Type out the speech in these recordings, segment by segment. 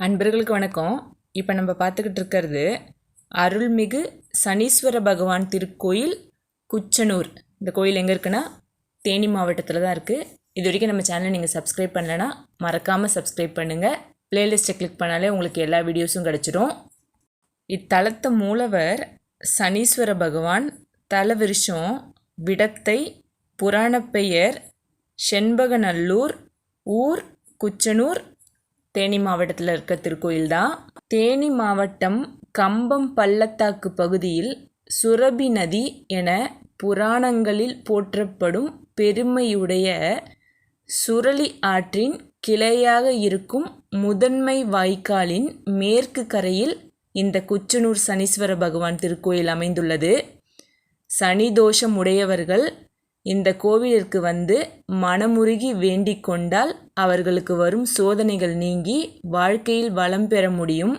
அன்பர்களுக்கு வணக்கம். இப்போ நம்ம பார்த்துக்கிட்டு இருக்கிறது அருள்மிகு சனீஸ்வர பகவான் திருக்கோயில் குச்சனூர். இந்த கோயில் எங்கே இருக்குன்னா தேனி மாவட்டத்தில் தான் இருக்குது இது வரைக்கும் நம்ம சேனலை நீங்கள் சப்ஸ்கிரைப் பண்ணலைன்னா மறக்காமல் சப்ஸ்கிரைப் பண்ணுங்கள் பிளேலிஸ்ட்டை கிளிக் பண்ணாலே உங்களுக்கு எல்லா வீடியோஸும் கிடச்சிரும். இத்தலத்த மூலவர் சனீஸ்வர பகவான் தலவிருஷம் விடத்தை புராணப்பெயர் செண்பகநல்லூர் ஊர் குச்சனூர் தேனி மாவட்டத்தில் இருக்க திருக்கோயில் தான் தேனி மாவட்டம் கம்பம் பள்ளத்தாக்கு பகுதியில் சுரபி நதி என புராணங்களில் போற்றப்படும் பெருமையுடைய சுரளி ஆற்றின் கிளையாக இருக்கும் முதன்மை வாய்க்காலின் மேற்கு கரையில் இந்த குச்சனூர் சனீஸ்வர பகவான் திருக்கோயில் அமைந்துள்ளது. சனி தோஷம் உடையவர்கள் இந்த கோவிலிற்கு வந்து மனமுருகி வேண்டிக் கொண்டால் அவர்களுக்கு வரும் சோதனைகள் நீங்கி வாழ்க்கையில் வளம் பெற முடியும்.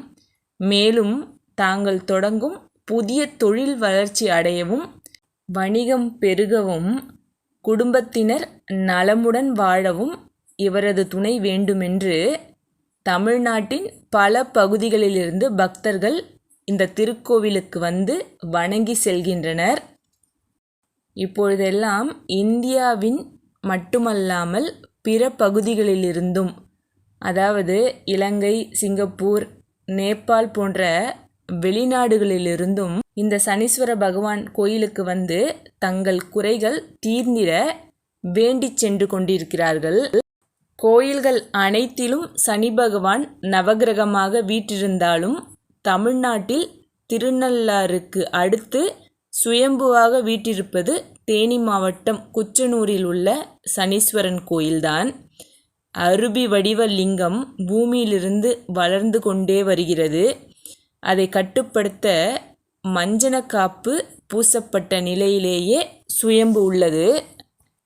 மேலும் தாங்கள் தொடங்கும் புதிய தொழில் வளர்ச்சி அடையவும் வணிகம் பெருகவும் குடும்பத்தினர் நலமுடன் வாழவும் இவரது துணை வேண்டுமென்று தமிழ்நாட்டின் பல பகுதிகளிலிருந்து பக்தர்கள் இந்த திருக்கோவிலுக்கு வந்து வணங்கி செல்கின்றனர். இப்பொழுதெல்லாம் இந்தியாவின் மட்டுமல்லாமல் பிற பகுதிகளிலிருந்தும் அதாவது இலங்கை சிங்கப்பூர் நேபாள் போன்ற வெளிநாடுகளிலிருந்தும் இந்த சனீஸ்வர பகவான் கோயிலுக்கு வந்து தங்கள் குறைகள் தீர்ந்திட வேண்டிச் சென்று கொண்டிருக்கிறார்கள். கோயில்கள் அனைத்திலும் சனி பகவான் நவகிரகமாக வீற்றிருந்தாலும் தமிழ்நாட்டில் திருநள்ளாறுக்கு அடுத்து சுயம்புவாக வீற்றிருப்பது தேனி மாவட்டம் குச்சனூரில் உள்ள சனீஸ்வரன் கோயில்தான். அருபி வடிவ லிங்கம் பூமியிலிருந்து வளர்ந்து கொண்டே வருகிறது. அதை கட்டுப்படுத்த மஞ்சனக்காப்பு பூசப்பட்ட நிலையிலேயே சுயம்பு உள்ளது.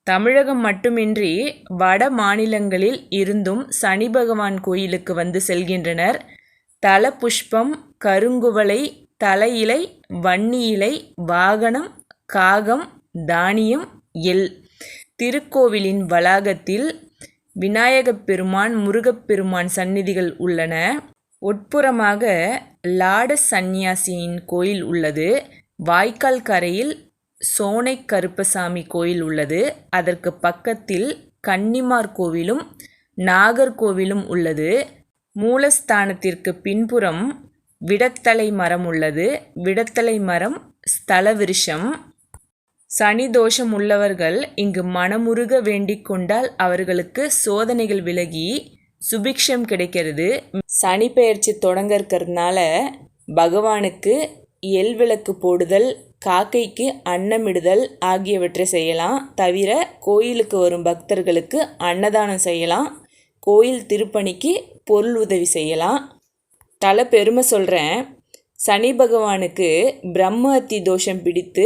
தமிழகம் மட்டுமின்றி வட மாநிலங்களில் இருந்தும் சனி பகவான் கோயிலுக்கு வந்து செல்கின்றனர். தல புஷ்பம் கருங்குவளை தலையிலை வன்னியிலை வாகனம் காகம் தானியம் எல். திருக்கோவிலின் வளாகத்தில் விநாயகப் பெருமான் முருகப்பெருமான் சந்நிதிகள் உள்ளன. உட்புறமாக லாட சந்நியாசியின் கோயில் உள்ளது. வாய்க்கால் கரையில் சோனை கருப்பசாமி கோயில் உள்ளது. அதற்கு பக்கத்தில் கன்னிமார் கோவிலும் நாகர்கோவிலும் உள்ளது. மூலஸ்தானத்திற்கு பின்புறம் விடத்தலை மரம் உள்ளது. விடத்தலை மரம் ஸ்தல விருஷம். சனி தோஷம் உள்ளவர்கள் இங்கு மனமுருக வேண்டிக் கொண்டால் அவர்களுக்கு சோதனைகள் விலகி சுபிக்ஷம் கிடைக்கிறது. சனி பெயர்ச்சி தொடங்க இருக்கிறதுனால பகவானுக்கு எல் விளக்கு போடுதல் காக்கைக்கு அன்னமிடுதல் ஆகியவற்றை செய்யலாம். தவிர கோயிலுக்கு வரும் பக்தர்களுக்கு அன்னதானம் செய்யலாம். கோயில் திருப்பணிக்கு பொருள் உதவி செய்யலாம். தலை பெருமை சொல்கிறேன் சனி பகவானுக்கு பிரம்ம அத்தி தோஷம் பிடித்து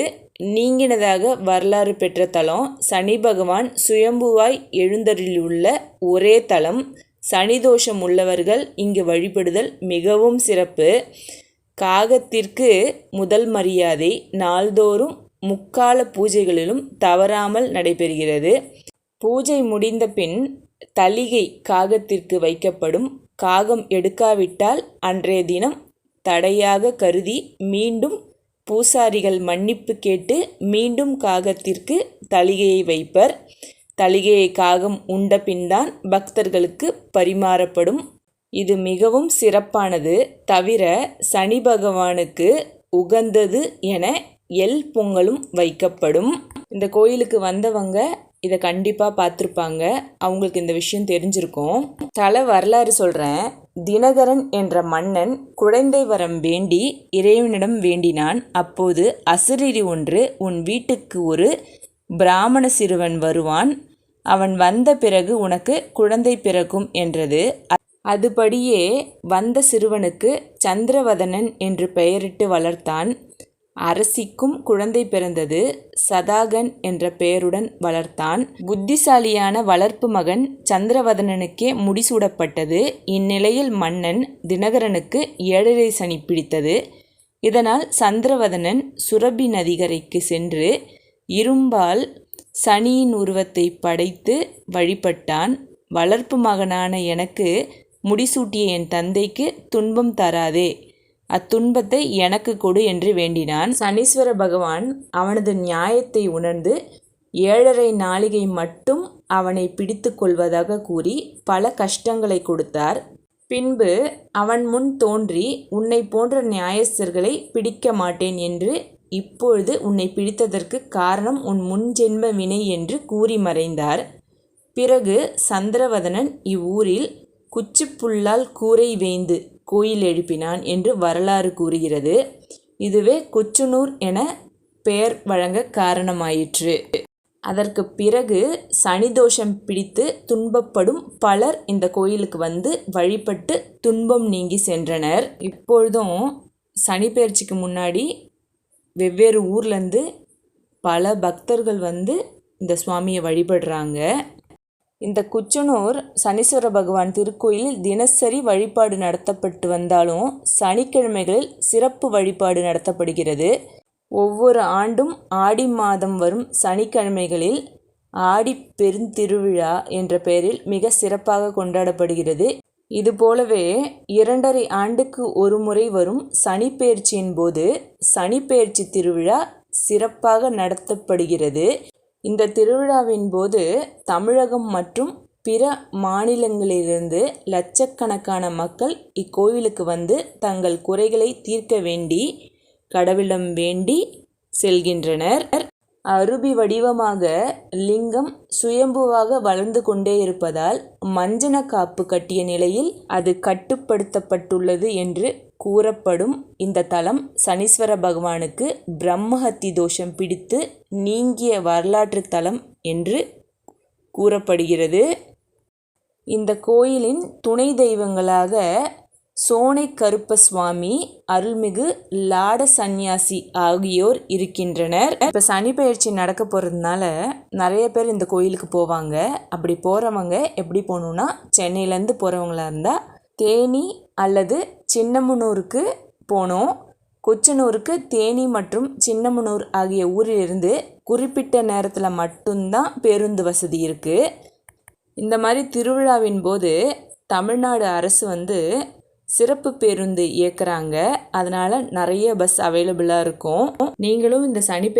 நீங்கினதாக வரலாறு பெற்ற தலம் சனி பகவான் சுயம்புவாய் எழுந்தருளியுள்ள ஒரே தலம். சனி தோஷம் உள்ளவர்கள் இங்கு வழிபடுதல் மிகவும் சிறப்பு. காகத்திற்கு முதல் மரியாதை நாள்தோறும் முக்கால பூஜைகளிலும் தவறாமல் நடைபெறுகிறது. பூஜை முடிந்த பின் தளிகை காகத்திற்கு வைக்கப்படும் காகம் எடுக்காவிட்டால் அன்றைய தினம் தடையாக கருதி மீண்டும் பூசாரிகள் மன்னிப்பு கேட்டு மீண்டும் காகத்திற்கு தளிகையை வைப்பர். தளிகையை காகம் உண்ட பின்தான் பக்தர்களுக்கு பரிமாறப்படும். இது மிகவும் சிறப்பானது. தவிர சனி பகவானுக்கு உகந்தது என எல் பொங்கலும் வைக்கப்படும். இந்த கோயிலுக்கு வந்தவங்க இதை கண்டிப்பாக பார்த்துருப்பாங்க அவங்களுக்கு இந்த விஷயம் தெரிஞ்சிருக்கும். தலை வரலாறு சொல்கிறேன் தினகரன் என்ற மன்னன் குழந்தை வரம் வேண்டி இறைவனிடம் வேண்டினான். அப்போது அசுரிரி ஒன்று உன் வீட்டுக்கு ஒரு பிராமண சிறுவன் வருவான். அவன் வந்த பிறகு உனக்கு குழந்தை பிறக்கும் என்றது. அதுபடியே வந்த சிறுவனுக்கு சந்திரவதனன் என்று பெயரிட்டு வளர்த்தான். அரசிக்கும் குழந்தை பிறந்தது சதாகன் என்ற பெயருடன் வளர்த்தான். புத்திசாலியான வளர்ப்பு மகன் சந்திரவதனனுக்கே முடிசூடப்பட்டது. இந்நிலையில் மன்னன் தினகரனுக்கு ஏழரை சனி பிடித்தது. இதனால் சந்திரவதனன் சுரபி நதிகரைக்கு சென்று இரும்பால் சனியின் உருவத்தை படைத்து வழிபட்டான். வளர்ப்பு மகனான எனக்கு முடிசூட்டிய என் தந்தைக்கு துன்பம் தராதே அத்துன்பத்தை எனக்கு கொடு என்று வேண்டினான். சனீஸ்வர பகவான் அவனது நியாயத்தை உணர்ந்து ஏழரை நாளிகை மட்டும் அவனை பிடித்து கொள்வதாக கூறி பல கஷ்டங்களை கொடுத்தார். பின்பு அவன் முன் தோன்றி உன்னை போன்ற நியாயஸ்தர்களை பிடிக்க மாட்டேன் என்று இப்பொழுது உன்னை பிடித்ததற்கு காரணம் உன் முன்ஜென்ம வினை என்று கூறி மறைந்தார். பிறகு சந்திரவதனன் இவ்வூரில் குச்சிப்புல்லால் கூரை வேய்ந்து கோயில் எழுப்பினான் என்று வரலாறு கூறுகிறது. இதுவே கொச்சுனூர் என பெயர் வழங்க காரணமாயிற்று. அதற்கு பிறகு சனி தோஷம் பிடித்து துன்பப்படும் பலர் இந்த கோயிலுக்கு வந்து வழிபட்டு துன்பம் நீங்கி சென்றனர். இப்பொழுதும் சனி பெயர்ச்சிக்கு முன்னாடி வெவ்வேறு ஊர்லேருந்து பல பக்தர்கள் வந்து இந்த சுவாமியை வழிபடுறாங்க. இந்த குச்சனூர் சனீஸ்வர பகவான் திருக்கோயிலில் தினசரி வழிபாடு நடத்தப்பட்டு வந்தாலும் சனிக்கிழமைகளில் சிறப்பு வழிபாடு நடத்தப்படுகிறது. ஒவ்வொரு ஆண்டும் ஆடி மாதம் வரும் சனிக்கிழமைகளில் ஆடி பெருந்திருவிழா என்ற பெயரில் மிக சிறப்பாக கொண்டாடப்படுகிறது. இதுபோலவே இரண்டரை ஆண்டுக்கு ஒரு முறை வரும் சனிப்பெயர்ச்சியின் போது சனிப்பெயர்ச்சி திருவிழா சிறப்பாக நடத்தப்படுகிறது. இந்த திருவிழாவின் போது தமிழகம் மற்றும் பிற மாநிலங்களிலிருந்து லட்சக்கணக்கான மக்கள் இக்கோயிலுக்கு வந்து தங்கள் குறைகளை தீர்க்க வேண்டி கடவுளிடம் வேண்டி செல்கின்றனர். அருபி வடிவமாக லிங்கம் சுயம்புவாக வளர்ந்து கொண்டே இருப்பதால் மஞ்சன காப்பு கட்டிய நிலையில் அது கட்டுப்படுத்தப்பட்டுள்ளது என்று கூறப்படும் இந்த தலம் சனீஸ்வர பகவானுக்கு பிரம்மஹத்தி தோஷம் பிடித்து நீங்கிய வரலாற்று தலம் என்று கூறப்படுகிறது. இந்த கோயிலின் துணை தெய்வங்களாக சோனை கருப்ப சுவாமி அருள்மிகு லாட சந்நியாசி ஆகியோர் இருக்கின்றனர். இப்போ சனி பயிற்சி நடக்க போகிறதுனால நிறைய பேர் இந்த கோயிலுக்கு போவாங்க. அப்படி போகிறவங்க எப்படி போகணுன்னா சென்னையிலேருந்து போகிறவங்களா இருந்தால் தேனி அல்லது சின்னமனூருக்கு போகணும். கொச்சனூருக்கு தேனி மற்றும் சின்னமனூர் ஆகிய ஊரிலிருந்து குறிப்பிட்ட நேரத்தில் மட்டும்தான் பேருந்து வசதி இருக்குது இந்த மாதிரி திருவிழாவின் போது தமிழ்நாடு அரசு வந்து சிறப்பு பேருந்து இயக்குறாங்க. அதனால் நிறைய பஸ் அவைலபிளாக இருக்கும். நீங்களும் இந்த சனி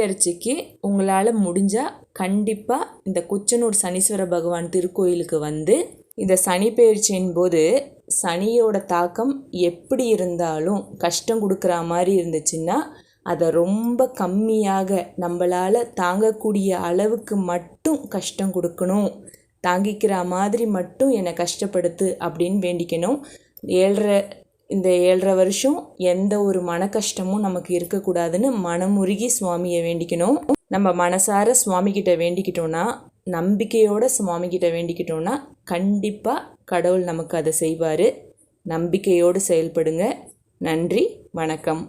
உங்களால் முடிஞ்சால் கண்டிப்பாக இந்த குச்சனூர் சனீஸ்வர பகவான் திருக்கோயிலுக்கு வந்து இந்த சனி போது சனியோட தாக்கம் எப்படி இருந்தாலும் கஷ்டம் கொடுக்குற மாதிரி இருந்துச்சுன்னா அதை ரொம்ப கம்மியாக நம்மளால் தாங்கக்கூடிய அளவுக்கு மட்டும் கஷ்டம் கொடுக்கணும். தாங்கிக்கிற மாதிரி மட்டும் என்னை கஷ்டப்படுத்து அப்படின்னு வேண்டிக்கணும். ஏழரை இந்த ஏழரை வருஷம் எந்த ஒரு மன கஷ்டமும் நமக்கு இருக்கக்கூடாதுன்னு மனமுருகி சுவாமியை வேண்டிக்கணும். நம்ம மனசார சுவாமிக்கிட்ட வேண்டிக்கிட்டோன்னா நம்பிக்கையோட சுவாமிக்கிட்ட வேண்டிக்கிட்டோன்னா கண்டிப்பாக கடவுள் நமக்கு அதை செய்வார். நம்பிக்கையோடு செயல்படுங்க. நன்றி வணக்கம்.